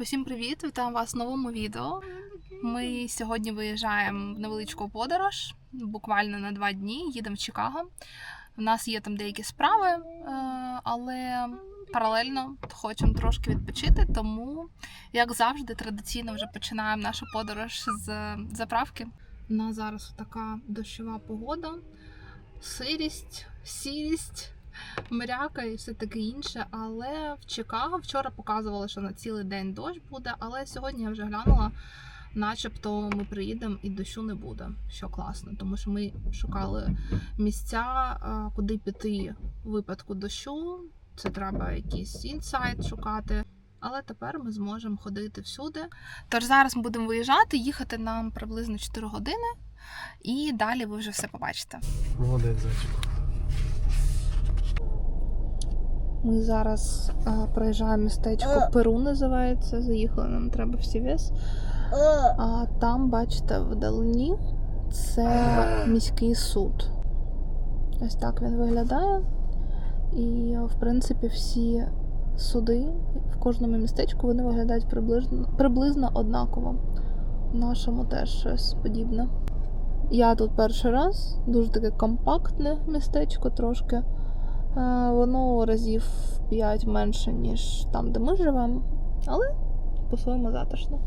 Усім привіт! Вітаю вас в новому відео. Ми сьогодні виїжджаємо в невеличку подорож, буквально на два дні. Їдемо в Чикаго. У нас є там деякі справи, е, але паралельно хочемо трошки відпочити. Тому, як завжди, традиційно вже починаємо нашу подорож з заправки. У нас зараз така дощова погода, сирість, сірість мряка і все таке інше. Але в Чикаго вчора показували, що на цілий день дощ буде. Але сьогодні я вже глянула, начебто ми приїдемо і дощу не буде, що класно, тому що ми шукали місця, куди піти у випадку дощу. Це треба якийсь інсайт шукати. Але тепер ми зможемо ходити всюди. Тож зараз ми будемо виїжджати, їхати нам приблизно 4 години, і далі ви вже все побачите. Молодець зайчик. Ми зараз а, проїжджаємо містечко Перу, називається. Заїхали, нам треба в Сівєс. А там, бачите, вдалині це міський суд. Ось так він виглядає. І, в принципі, всі суди в кожному містечку вони виглядають приблизно, приблизно однаково. В нашому теж щось подібне. Я тут перший раз, дуже таке компактне містечко трошки. Е, Воно разів в 5 менше, ніж там, де ми живемо, але по-своєму затишно.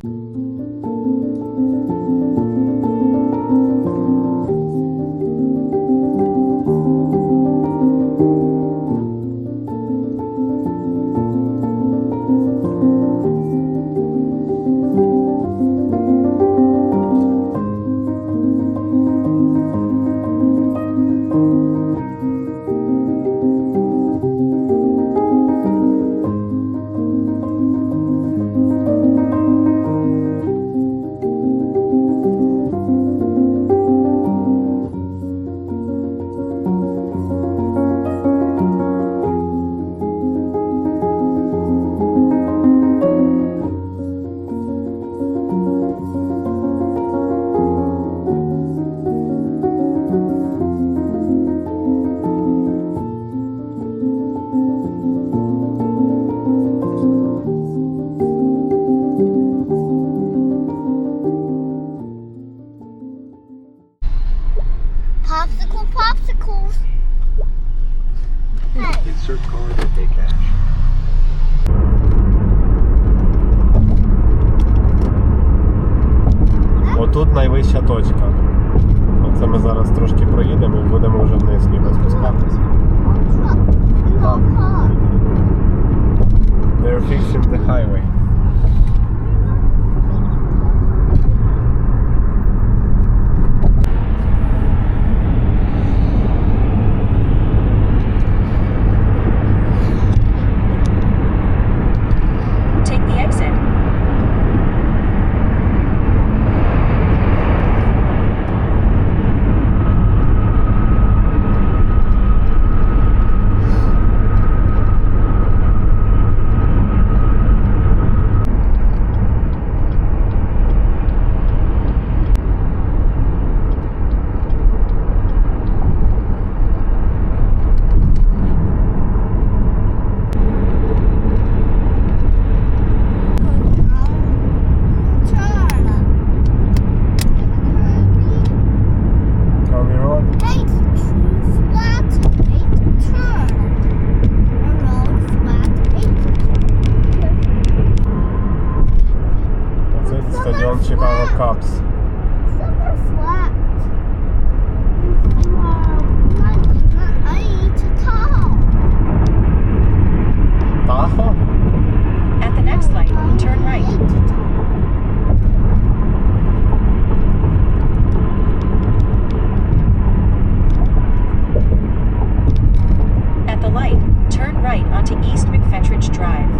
Insert card or pay cash. Отут найвища точка. Оце ми зараз трошки проїдемо і будемо вже вниз ніби спускатися. They're fixing the highway. in Chicago wow. Cubs. At the light, turn right. right onto East McFetridge Drive.